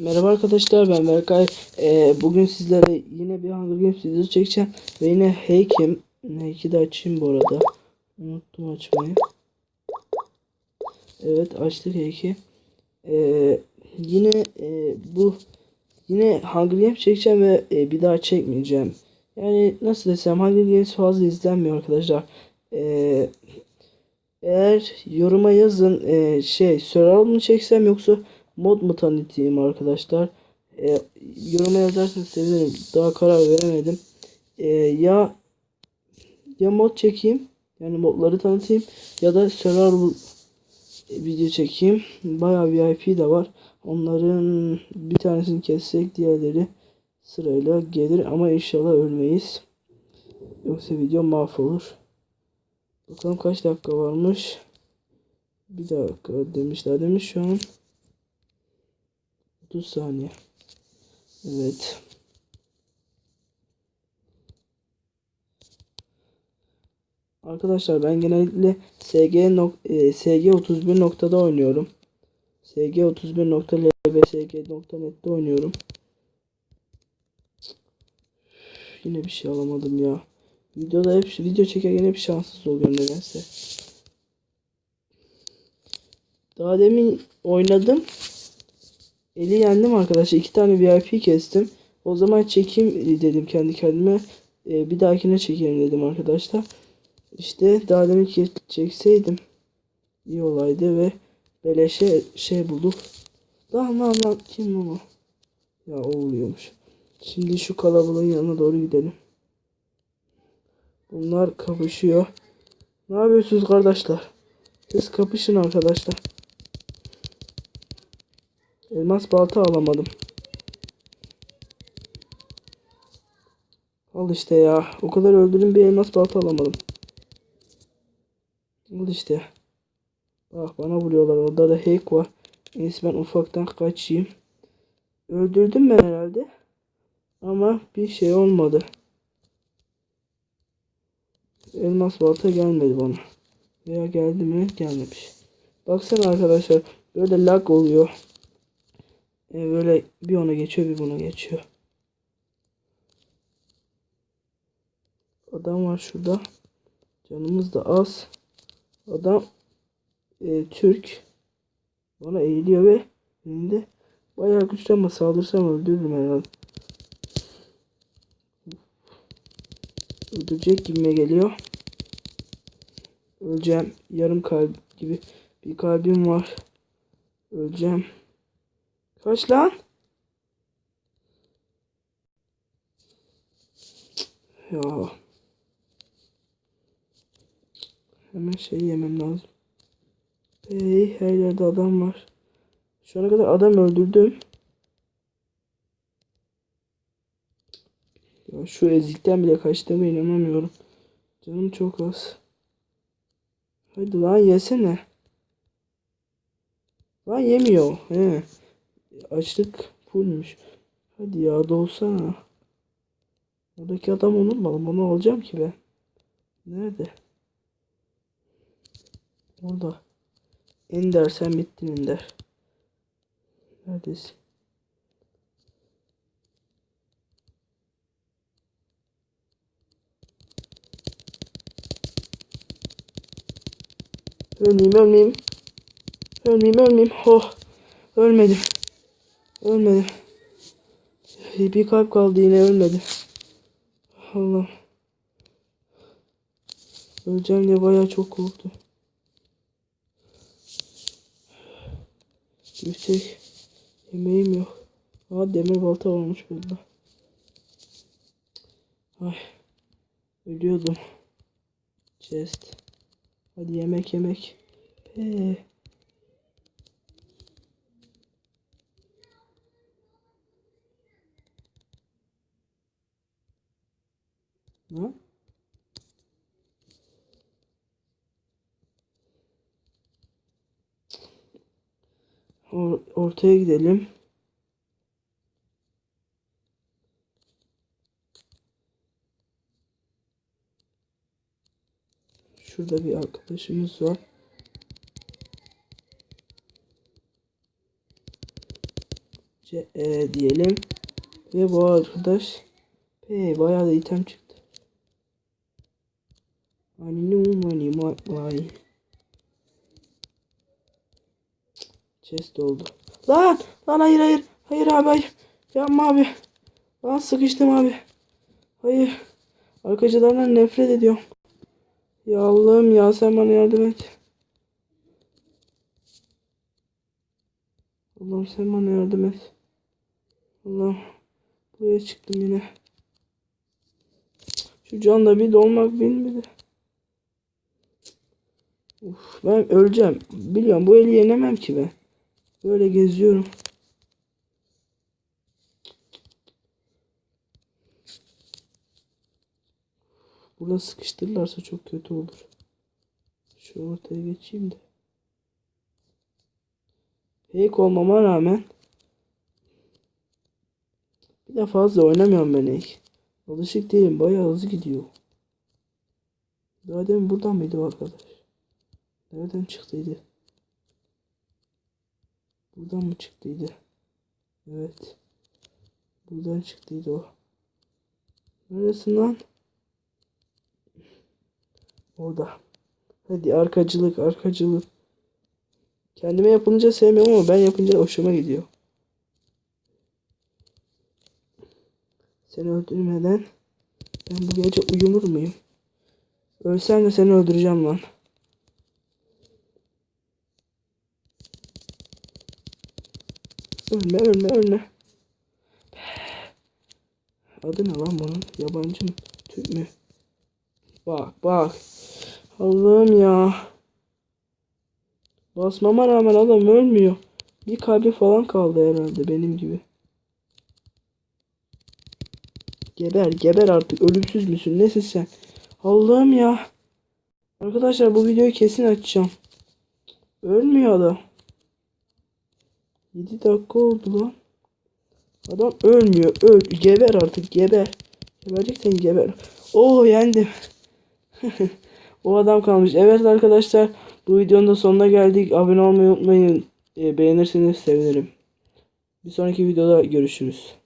Merhaba arkadaşlar ben Berkay. Ee, bugün sizlere yine bir Hunger Games videosu çekeceğim. Ve yine Hack'im. Hack'i de açayım bu arada. Unuttum açmayı. Evet açtık Hack'i. Ee, yine e, bu yine Hunger Games çekeceğim ve e, bir daha çekmeyeceğim. Yani nasıl desem Hunger Games fazla izlenmiyor arkadaşlar. Ee, eğer yoruma yazın e, şey survival mı çeksem yoksa mod mu tanıtayım arkadaşlar? E, yoruma yazarsanız sevinirim. Daha karar veremedim. E, ya ya mod çekeyim yani modları tanıtayım ya da survival video çekeyim. Bayağı VIP de var. Onların bir tanesini kessek diğerleri sırayla gelir ama inşallah ölmeyiz. Yoksa video mahvolur. Bakalım kaç dakika varmış. Bir dakika demişler demiş şu an. 30 saniye. Evet. Arkadaşlar ben genellikle SG e, SG 31 noktada oynuyorum. SG 31 nokta lbsg.net'te oynuyorum. Yine bir şey alamadım ya. Videoda hep video çekerken hep şanssız oluyor nedense. Daha demin oynadım. Eli yendim arkadaşlar. iki tane VIP kestim. O zaman çekeyim dedim kendi kendime. Ee, bir dahakine çekeyim dedim arkadaşlar. İşte daha demin çekseydim iyi olaydı ve beleşe şey bulduk. Lan lan lan kim bu? Ya o oluyormuş. Şimdi şu kalabalığın yanına doğru gidelim. Bunlar kapışıyor. Ne yapıyorsunuz kardeşler? Siz kapışın arkadaşlar. Elmas balta alamadım. Al işte ya. O kadar öldürdüm bir elmas balta alamadım. Al işte. Bak bana vuruyorlar. Orada da hack var. İyisi ben ufaktan kaçayım. Öldürdüm ben herhalde. Ama bir şey olmadı. Elmas balta gelmedi bana. Veya geldi mi? Gelmemiş. Baksana arkadaşlar. Böyle lag oluyor. E, böyle bir ona geçiyor bir buna geçiyor. Adam var şurada. Canımız da az. Adam e, Türk. Bana eğiliyor ve elinde bayağı güçlü ama saldırsam öldürürüm herhalde. Öldürecek gibime geliyor. Öleceğim. Yarım kalp gibi bir kalbim var. Öleceğim. Kaç lan? Ya. Hemen şey yemem lazım. Hey, her yerde adam var. Şu ana kadar adam öldürdüm. Ya şu ezikten bile kaçtığıma inanamıyorum. Canım çok az. Hadi lan yesene. Lan yemiyor. He. Açlık fullmüş. Hadi ya doğsana. Oradaki adam unutmadım. Onu alacağım ki ben. Nerede? Orada. Ender sen bittin Ender. Neredesin? Ölmeyeyim ölmeyeyim. Ölmeyeyim ölmeyeyim. Oh. Ölmedim. Ölmedim. Bir kalp kaldı yine ölmedi. Allah. Öleceğim diye bayağı çok korktum. Yüksek yemeğim yok. Aa demir balta varmış burada. Ay. Ölüyordum. Chest. Hadi yemek yemek. Eee. Or ortaya gidelim. Şurada bir arkadaşımız var. C E diyelim. Ve bu arkadaş P bayağı da item çıktı. My. Chest oldu. Lan lan hayır hayır. Hayır abi hayır. Yapma abi. Lan sıkıştım abi. Hayır. Arkacılardan nefret ediyorum. Ya Allah'ım ya sen bana yardım et. Allah'ım sen bana yardım et. Allah'ım. Buraya çıktım yine. Şu canda bir dolmak bilmedi. Uf, ben öleceğim. Biliyorum bu eli yenemem ki ben. Böyle geziyorum. Burada sıkıştırırlarsa çok kötü olur. Şu ortaya geçeyim de. Fake olmama rağmen bir de fazla oynamıyorum ben ilk. Alışık değilim. Bayağı hızlı gidiyor. Demin buradan mıydı arkadaş? Nereden çıktıydı? Buradan mı çıktıydı? Evet. Buradan çıktıydı o. Neresin? Orada. Hadi arkacılık arkacılık. Kendime yapınca sevmiyorum ama ben yapınca hoşuma gidiyor. Seni öldürmeden ben bu gece uyumur muyum? Ölsem de seni öldüreceğim lan. Ölme ölme ölme. Adı ne lan bunun? Yabancı mı? Türk mü? Bak bak. Allah'ım ya. Basmama rağmen adam ölmüyor. Bir kalbi falan kaldı herhalde benim gibi. Geber geber artık ölümsüz müsün nesin sen? Allah'ım ya. Arkadaşlar bu videoyu kesin açacağım. Ölmüyor adam. 7 dakika oldu lan. Adam ölmüyor. Öl. Geber artık geber. Gebereceksen geber. Oo yendim. o adam kalmış. Evet arkadaşlar bu videonun da sonuna geldik. Abone olmayı unutmayın. E, beğenirseniz sevinirim. Bir sonraki videoda görüşürüz.